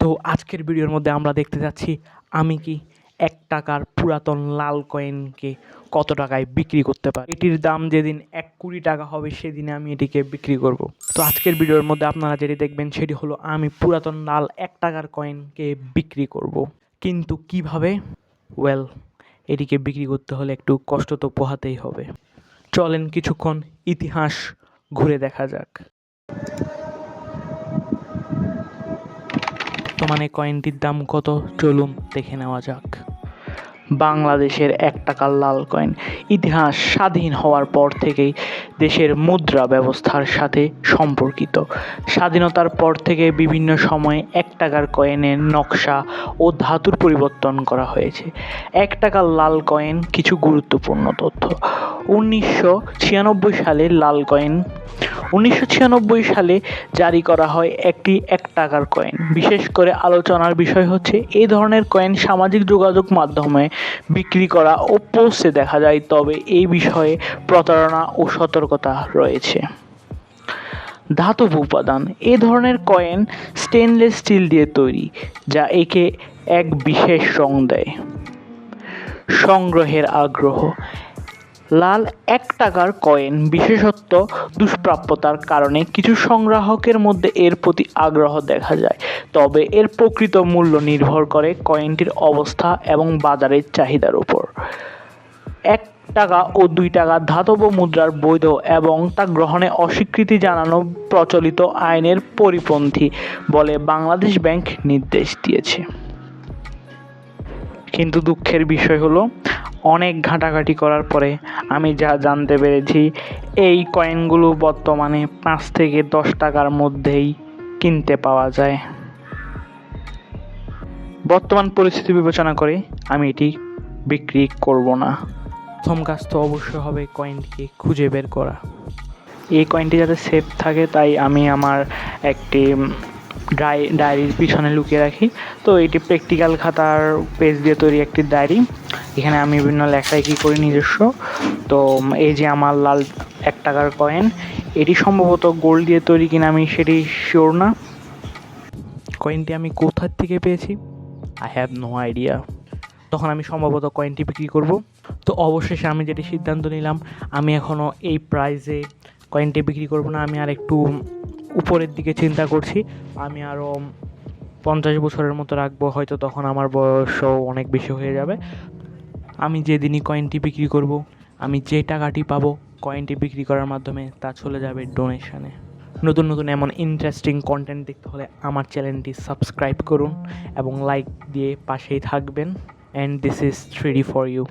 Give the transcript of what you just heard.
তো আজকের ভিডিওর মধ্যে আমরা দেখতে যাচ্ছি আমি কি এক টাকার পুরাতন লাল কয়েনকে কত টাকায় বিক্রি করতে পারি। এটির দাম যেদিন এক কুড়ি টাকা হবে, সেদিনে আমি এটিকে বিক্রি করব। তো আজকের ভিডিওর মধ্যে আপনারা যেটি দেখবেন, সেটি হলো আমি পুরাতন লাল এক টাকার কয়েনকে বিক্রি করব। কিন্তু কীভাবে? ওয়েল এটিকে বিক্রি করতে হলে একটু কষ্ট তো পোহাতেই হবে। চলেন কিছুক্ষণ ইতিহাস ঘুরে দেখা যাক। বর্তমানে কয়েনটির দাম কত? চলুন দেখে নেওয়া যাক। বাংলাদেশের এক টাকার লাল কয়েন ইতিহাস স্বাধীন হওয়ার পর থেকেই দেশের মুদ্রা ব্যবস্থার সাথে সম্পর্কিত। স্বাধীনতার পর থেকে বিভিন্ন সময়ে এক টাকার কয়েনের নকশা ও ধাতুর পরিবর্তন করা হয়েছে। এক টাকার লাল কয়েন কিছু গুরুত্বপূর্ণ তথ্য। উনিশশো ছিয়ানব্বই সালে লাল কয়েন। উনিশশো ছিয়ানব্বই সালে জারি করা হয় একটি এক টাকার কয়েন। বিশেষ করে আলোচনার বিষয় হচ্ছে এই ধরনের কয়েন সামাজিক যোগাযোগ মাধ্যমে বিক্রি করা ও পোস্টে দেখা যায়, তবে এই বিষয়ে প্রতারণা ও সতর্কতা রয়েছে। ধাতব উপাদান, এ ধরনের কয়েন স্টেনলেস স্টিল দিয়ে তৈরি, যা একে এক বিশেষ রং দেয়। সংগ্রহের আগ্রহ লাল এক টাকার কয়েন বিশেষত্ব দুষ্প্রাপ্যতার কারণে কিছু সংগ্রাহকের মধ্যে এর প্রতি আগ্রহ দেখা যায়। তবে এর প্রকৃত মূল্য নির্ভর করে কয়েনটির অবস্থা এবং বাজারের চাহিদার উপর। এক টাকা ও দুই টাকা ধাতব মুদ্রার বৈধ এবং তা গ্রহণে অস্বীকৃতি জানানো প্রচলিত আইনের পরিপন্থী বলে বাংলাদেশ ব্যাংক নির্দেশ দিয়েছে। কিন্তু দুঃখের বিষয় হলো অনেক ঘাঁটাঘাঁটি করার পরে আমি যা জানতে পেরেছি এই কয়েনগুলো বর্তমানে পাঁচ থেকে দশ টাকার মধ্যেই কিনতে পাওয়া যায়। বর্তমান পরিস্থিতি বিবেচনা করে আমি এটি বিক্রি করব না। প্রথম কাজ তো অবশ্যই হবে কয়েনটিকে খুঁজে বের করা। এই কয়েনটি যাতে সেফ থাকে তাই আমি আমার একটি ডাই ডায়েরির পিছনে লুকিয়ে রাখি। তো এটি প্র্যাকটিক্যাল খাতার পেজ দিয়ে তৈরি একটি ডায়েরি। এখানে আমি বিভিন্ন লেখালেখি করি নিজস্ব? তো এই যে আমার লাল এক টাকার কয়েন এটি সম্ভবত গোল্ড দিয়ে তৈরি কিনা আমি সেটি শিওর না। কয়েনটি আমি কোথার থেকে পেয়েছি? আই হ্যাভ নো আইডিয়া তখন আমি সম্ভবত কয়েনটি বিক্রি করব। তো, অবশেষে আমি যেটি সিদ্ধান্ত নিলাম, আমি এখনও এই প্রাইসে কয়েনটি বিক্রি করব না, আমি আর একটু উপরের দিকে চিন্তা করছি। আমি আরও পঞ্চাশ বছরের মতো রাখব, হয়তো তখন আমার বয়সও অনেক বেশি হয়ে যাবে। আমি যেদিনই কয়েনটি বিক্রি করব, আমি যে টাকাটি পাবো কয়েনটি বিক্রি করার মাধ্যমে তা চলে যাবে ডোনেশনে নতুন নতুন এমন ইন্টারেস্টিং কন্টেন্ট দেখতে হলে আমার চ্যানেলটি সাবস্ক্রাইব করুন এবং লাইক দিয়ে পাশেই থাকবেন। And this is three D for you